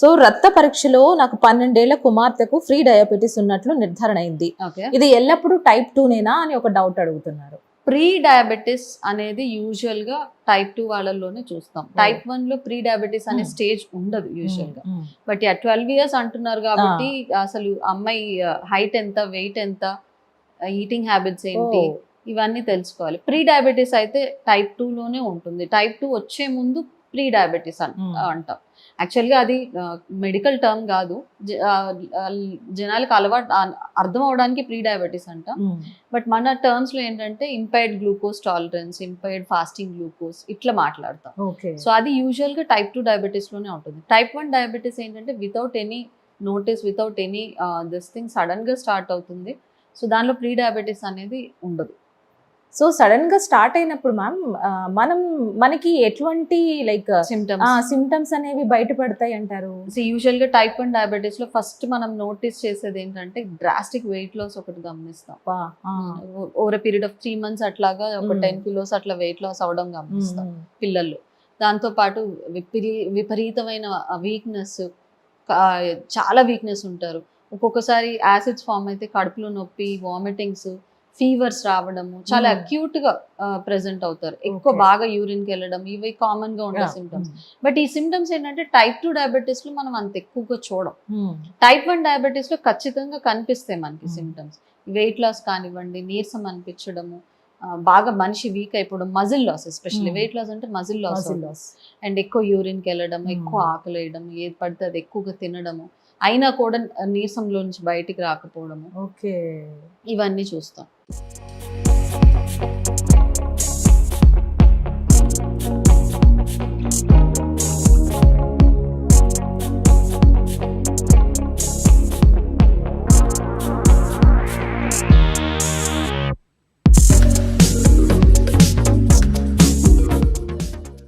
So రక్త పరీక్షలో నాకు పన్నెండేళ్ళ కుమార్తెకు ఫ్రీ డయాబెటీస్ ఉన్నట్లు నిర్ధారణ అయింది. ఇది ఎల్లప్పుడూ టైప్ టూ నేనా అని ఒక డౌట్ అడుగుతున్నారు. ప్రీ డయాబెటిస్ అనేది యూజువల్గా టైప్ టూ వాళ్ళలోనే చూస్తాం. టైప్ వన్లో ప్రీ డయాబెటిస్ అనే. స్టేజ్ ఉండదు యూజువల్గా. బట్ ట్వెల్వ్ ఇయర్స్ అంటున్నారు కాబట్టి అసలు అమ్మాయి హైట్ ఎంత వెయిట్ ఎంత ఈటింగ్ హ్యాబిట్స్ ఏంటి ఇవన్నీ తెలుసుకోవాలి. ప్రీ డయాబెటీస్ అయితే టైప్ టూ లోనే ఉంటుంది. టైప్ టూ వచ్చే ముందు ప్రీ డయాబెటీస్. అంటాం. యాక్చువల్గా అది మెడికల్ టర్మ్ కాదు. జనాలకు అలవాటు అర్థం అవడానికి ప్రీ డయాబెటీస్ అంటాం బట్ మన టర్మ్స్లో ఏంటంటే impaired glucose tolerance impaired fasting glucose ఇట్లా మాట్లాడతాం. ఓకే. సో అది యూజువల్గా టైప్ టూ డయాబెటీస్లోనే ఉంటుంది. టైప్ వన్ డయాబెటీస్ ఏంటంటే without any notice without any this thing సడన్గా స్టార్ట్ అవుతుంది. సో దానిలో ప్రీ డయాబెటీస్ అనేది ఉండదు. సో సడన్గా స్టార్ట్ అయినప్పుడు మ్యామ్ మనం మనకి ఎటువంటి లైక్ సిమ్టమ్స్ సిమ్టమ్స్ అనేవి బయటపడతాయి అంటారు యూజువల్గా టైప్ వన్ డయాబెటీస్లో ఫస్ట్ మనం నోటీస్ చేసేది ఏంటంటే డ్రాస్టిక్ వెయిట్ లాస్ ఒకటి గమనిస్తాం. Over period of three months అట్లాగా ఒక. టెన్ కిలోస్ అట్లా వెయిట్ లాస్ అవడం గమనిస్తాం మ్మ్. పిల్లల్లో దాంతో పాటు విపరీ విపరీతమైన వీక్నెస్ చాలా వీక్నెస్ ఉంటారు ఒక్కొక్కసారి యాసిడ్స్ ఫామ్ అయితే కడుపులో నొప్పి వామిటింగ్స్ ఫీవర్స్ రావడము చాలా Hmm. అక్యూట్గా ప్రెసెంట్ అవుతారు ఎక్కువ. బాగా యూరిన్కి వెళ్ళడం ఇవి కామన్గా ఉండే. సిమ్టమ్స్ బట్ ఈ సిమ్టమ్స్ ఏంటంటే టైప్ టూ డయాబెటీస్లో మనం అంత ఎక్కువగా చూడం. టైప్ వన్ డయాబెటీస్లో ఖచ్చితంగా కనిపిస్తాయి మనకి Hmm. సిమ్టమ్స్ వెయిట్ లాస్ కానివ్వండి నీరసం అనిపించడము బాగా మనిషి వీక్ అయిపోవడం muscle loss especially Hmm. Weight loss అంటే మజిల్ లాస్ loss. అండ్ ఎక్కువ యూరిన్కి వెళ్ళడం Hmm. ఎక్కువ ఆకలి వేయడం ఏది పడితే అది ఎక్కువగా తినడము అయినా కూడా నీరసంలో నుంచి బయటికి రాకపోవడము. ఓకే. ఇవన్నీ చూస్తాం.